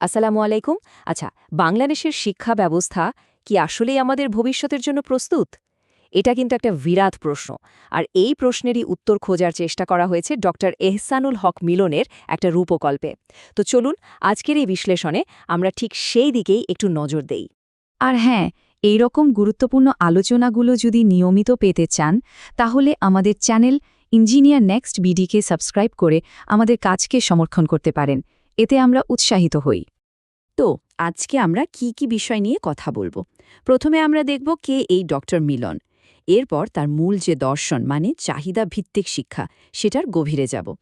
আসসালামু আলাইকুম। আচ্ছা বাংলাদেশের শিক্ষা ব্যবস্থা কি আসলেই আমাদের ভবিষ্যতের জন্য প্রস্তুত? এটা কিন্তু একটা বিরাট প্রশ্ন। আর এই প্রশ্নেরই উত্তর খোঁজার চেষ্টা করা হয়েছে ডক্টর এহসানুল হক মিলনের একটা রূপকল্পে। তো চলুন, আজকের এই বিশ্লেষণে আমরা ঠিক সেই দিকেই একটু নজর দেই। আর হ্যাঁ এই রকম গুরুত্বপূর্ণ আলোচনাগুলো যদি নিয়মিত পেতে চান, তাহলে আমাদের চ্যানেল ইঞ্জিনিয়ার নেক্সট বিডিকে সাবস্ক্রাইব করে আমাদের কাজকে সমর্থন করতে পারেন। এতে আমরা উৎসাহিত হই। তো, আজকে আমরা কি কি বিষয় নিয়ে কথা বলব? প্রথমে আমরা দেখব কে এই ডক্টর মিলন। এরপর তার মূল যে দর্শন মানে চাহিদা ভিত্তিক শিক্ষা, সেটার গভীরে যাব।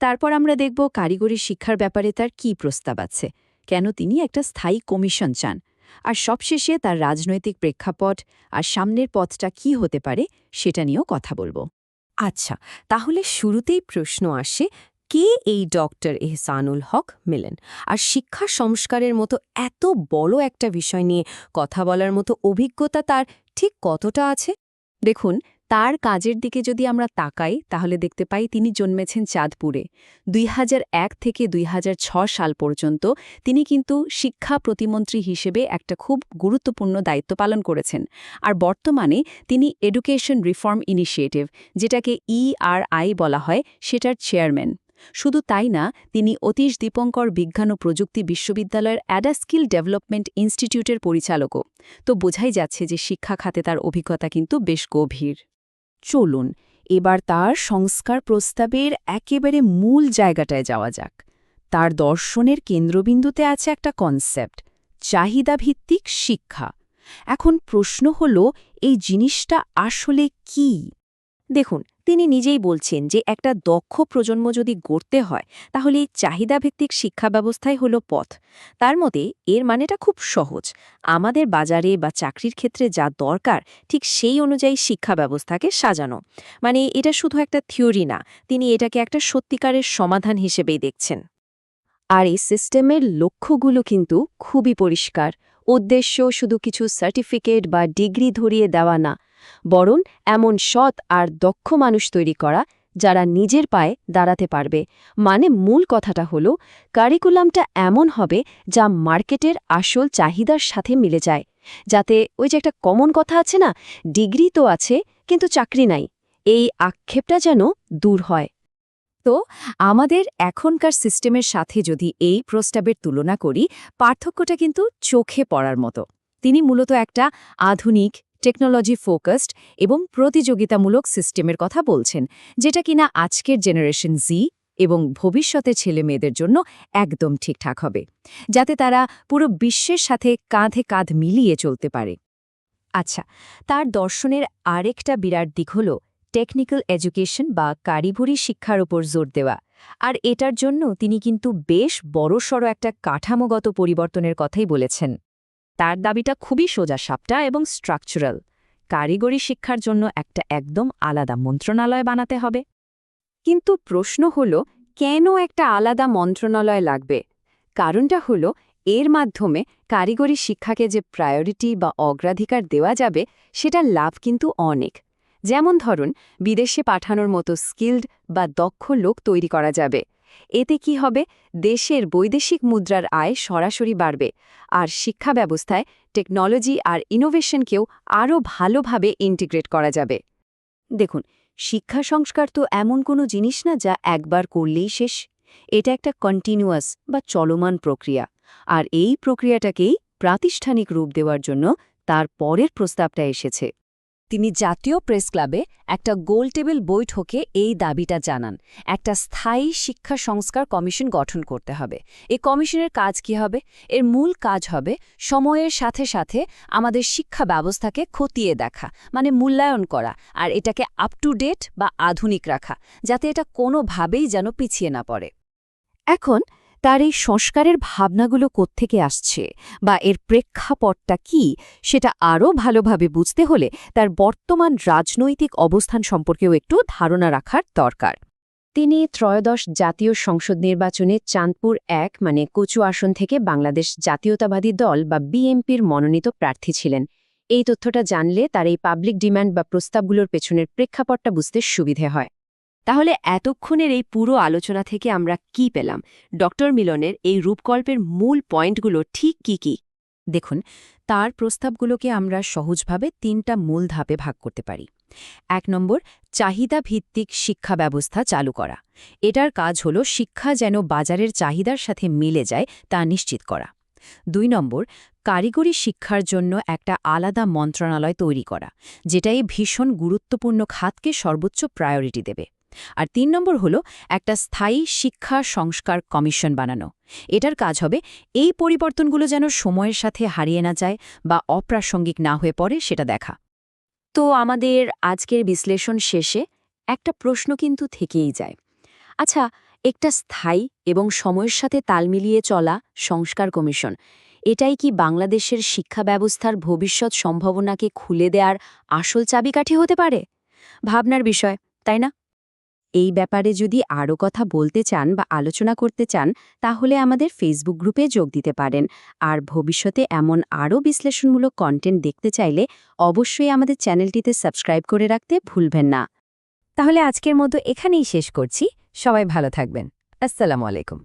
তারপর আমরা দেখব কারিগরি শিক্ষার ব্যাপারে তার কি প্রস্তাব আছে। কেন তিনি একটা স্থায়ী কমিশন চান? আর সবশেষে তার রাজনৈতিক প্রেক্ষাপট আর সামনের পথটা কি হতে পারে, সেটা নিয়েও কথা বলব। আচ্ছা তাহলে শুরুতেই প্রশ্ন আসে কে এই ডক্টর এহসানুল হক মিলেন? আর শিক্ষা সংস্কারের মতো এত বড় একটা বিষয় নিয়ে কথা বলার মতো অভিজ্ঞতা তার ঠিক কতটা আছে? দেখুন, তার কাজের দিকে যদি আমরা তাকাই, তাহলে দেখতে পাই তিনি জন্মেছেন চাঁদপুরে। দুই হাজার এক থেকে দুই সাল পর্যন্ত তিনি কিন্তু শিক্ষা প্রতিমন্ত্রী হিসেবে একটা খুব গুরুত্বপূর্ণ দায়িত্ব পালন করেছেন। আর বর্তমানে তিনি এডুকেশন রিফর্ম ইনিশিয়েটিভ যেটাকে ইআরআই বলা হয়, সেটার চেয়ারম্যান শুধু তাই না, তিনি অতীশ দীপঙ্কর বিজ্ঞান ও প্রযুক্তি বিশ্ববিদ্যালয়ের অ্যাডাস্কিল ডেভেলপমেন্ট ইনস্টিটিউটের পরিচালকও। তো বোঝাই যাচ্ছে যে শিক্ষা খাতে তার অভিজ্ঞতা কিন্তু বেশ গভীর। চলুন, এবার তার সংস্কার প্রস্তাবের একেবারে মূল জায়গাটায় যাওয়া যাক। তার দর্শনের কেন্দ্রবিন্দুতে আছে একটা কনসেপ্ট চাহিদাভিত্তিক শিক্ষা। এখন প্রশ্ন হল, এই জিনিসটা আসলে কি? দেখুন তিনি নিজেই বলছেন যে একটা দক্ষ প্রজন্ম যদি গড়তে হয়, তাহলে চাহিদাভিত্তিক শিক্ষা ব্যবস্থাই হলো পথ। তার মতে, এর মানেটা খুব সহজ। আমাদের বাজারে বা চাকরির ক্ষেত্রে যা দরকার, ঠিক সেই অনুযায়ী শিক্ষা ব্যবস্থাকে সাজানো। মানে এটা শুধু একটা থিওরি না, তিনি এটাকে একটা সত্যিকারের সমাধান হিসেবেই দেখছেন। আর এই সিস্টেমের লক্ষ্যগুলো কিন্তু খুবই পরিষ্কার। উদ্দেশ্য শুধু কিছু সার্টিফিকেট বা ডিগ্রি ধরিয়ে দেওয়া না বরং এমন সৎ আর দক্ষ মানুষ তৈরি করা, যারা নিজের পায়ে দাঁড়াতে পারবে। মানে মূল কথাটা হলো, কারিকুলামটা এমন হবে যা মার্কেটের আসল চাহিদার সাথে মিলে যায়। যাতে ওই যে একটা কমন কথা আছে না, ডিগ্রি তো আছে, কিন্তু চাকরি নাই। এই আক্ষেপটা যেন দূর হয়। তো আমাদের এখনকার সিস্টেমের সাথে যদি এই প্রস্তাবের তুলনা করি, পার্থক্যটা কিন্তু চোখে পড়ার মতো। তিনি মূলত একটা আধুনিক টেকনোলজি ফোকাসড এবং প্রতিযোগিতামূলক সিস্টেমের কথা বলছেন, যেটা কিনা আজকের জেনারেশন জি এবং ভবিষ্যতে ছেলে মেয়েদের জন্য একদম ঠিকঠাক হবে, যাতে তারা পুরো বিশ্বের সাথে কাঁধে কাঁধ মিলিয়ে চলতে পারে। আচ্ছা তার দর্শনের আরেকটা বিরাট দিক হল টেকনিক্যাল এডুকেশন বা কারিগরি শিক্ষার উপর জোর দেওয়া, আর এটার জন্য তিনি কিন্তু বেশ বড়সড় একটা কাঠামোগত পরিবর্তনের কথাই বলেছেন। তার দাবিটা খুবই সোজা, সাপটা এবং স্ট্রাকচারাল কারিগরি শিক্ষার জন্য একটা একদম আলাদা মন্ত্রণালয় বানাতে হবে। কিন্তু প্রশ্ন হল, কেন একটা আলাদা মন্ত্রণালয় লাগবে? কারণটা হল, এর মাধ্যমে কারিগরি শিক্ষাকে যে প্রায়োরিটি বা অগ্রাধিকার দেওয়া যাবে, সেটার লাভ কিন্তু অনেক। যেমন ধরুন, বিদেশে পাঠানোর মতো স্কিল্ড বা দক্ষ লোক তৈরি করা যাবে। এতে কি হবে? দেশের বৈদেশিক মুদ্রার আয় সরাসরি বাড়বে আর শিক্ষা ব্যবস্থায় টেকনোলজি আর ইনোভেশনকেও আরও ভালোভাবে ইন্টিগ্রেট করা যাবে। দেখুন, শিক্ষা সংস্কার তো এমন কোনো জিনিস না যা একবার করলেই শেষ। এটা একটা কন্টিনিউয়াস বা চলমান প্রক্রিয়া আর এই প্রক্রিয়াটাকেই প্রাতিষ্ঠানিক রূপ দেওয়ার জন্য তার পরের প্রস্তাবটা এসেছে। তিনি জাতীয় প্রেস ক্লাবে একটা গোল টেবিল বৈঠকে এই দাবিটা জানান, একটা স্থায়ী শিক্ষা সংস্কার কমিশন গঠন করতে হবে। এই কমিশনের কাজ কি হবে? এর মূল কাজ হবে সময়ের সাথে সাথে আমাদের শিক্ষা ব্যবস্থাকে খতিয়ে দেখা মানে মূল্যায়ন করা, আর এটাকে আপ টু ডেট বা আধুনিক রাখা, যাতে এটা কোনোভাবেই যেন পিছিয়ে না পড়ে। এখন তার এই সংস্কারের ভাবনাগুলো কোত্থেকে আসছে? বা এর প্রেক্ষাপটটা কি? সেটা আরও ভালোভাবে বুঝতে হলে তার বর্তমান রাজনৈতিক অবস্থান সম্পর্কেও একটু ধারণা রাখার দরকার। তিনি ত্রয়োদশ জাতীয় সংসদ নির্বাচনে চাঁদপুর এক মানে কচু আসন থেকে বাংলাদেশ জাতীয়তাবাদী দল বা বিএমপির মনোনীত প্রার্থী ছিলেন। এই তথ্যটা জানলে তার এই পাবলিক ডিমান্ড বা প্রস্তাবগুলোর পেছনের প্রেক্ষাপটটা বুঝতে সুবিধে হয়। তাহলে এতক্ষণের এই পুরো আলোচনা থেকে আমরা কি পেলাম? ডক্টর মিলনের এই রূপকল্পের মূল পয়েন্টগুলো ঠিক কি কি? দেখুন, তার প্রস্তাবগুলোকে আমরা সহজভাবে তিনটা মূল ধাপে ভাগ করতে পারি। এক নম্বর চাহিদা ভিত্তিক শিক্ষা ব্যবস্থা চালু করা। এটার কাজ হল শিক্ষা যেন বাজারের চাহিদার সাথে মিলে যায় তা নিশ্চিত করা। দুই নম্বর, কারিগরি শিক্ষার জন্য একটা আলাদা মন্ত্রণালয় তৈরি করা যেটা এই ভীষণ গুরুত্বপূর্ণ খাতকে সর্বোচ্চ প্রায়োরিটি দেবে। আর তিন নম্বর হল একটা স্থায়ী শিক্ষা সংস্কার কমিশন বানানো। এটার কাজ হবে এই পরিবর্তনগুলো যেন সময়ের সাথে হারিয়ে না যায় বা অপ্রাসঙ্গিক না হয়ে পড়ে সেটা দেখা। তো আমাদের আজকের বিশ্লেষণ শেষে একটা প্রশ্ন কিন্তু থেকেই যায়। আচ্ছা একটা স্থায়ী এবং সময়ের সাথে তাল মিলিয়ে চলা সংস্কার কমিশন, এটাই কি বাংলাদেশের শিক্ষা ব্যবস্থার ভবিষ্যৎ সম্ভাবনাকে খুলে দেওয়ার আসল চাবিকাঠি হতে পারে? ভাবনার বিষয়, তাই না? এই ব্যাপারে যদি আরও কথা বলতে চান বা আলোচনা করতে চান, তাহলে আমাদের ফেসবুক গ্রুপে যোগ দিতে পারেন। আর ভবিষ্যতে এমন আরও বিশ্লেষণমূলক কন্টেন্ট দেখতে চাইলে অবশ্যই আমাদের চ্যানেলটিতে সাবস্ক্রাইব করে রাখতে ভুলবেন না। তাহলে আজকের মতো এখানেই শেষ করছি। সবাই ভালো থাকবেন। আসসালামু আলাইকুম।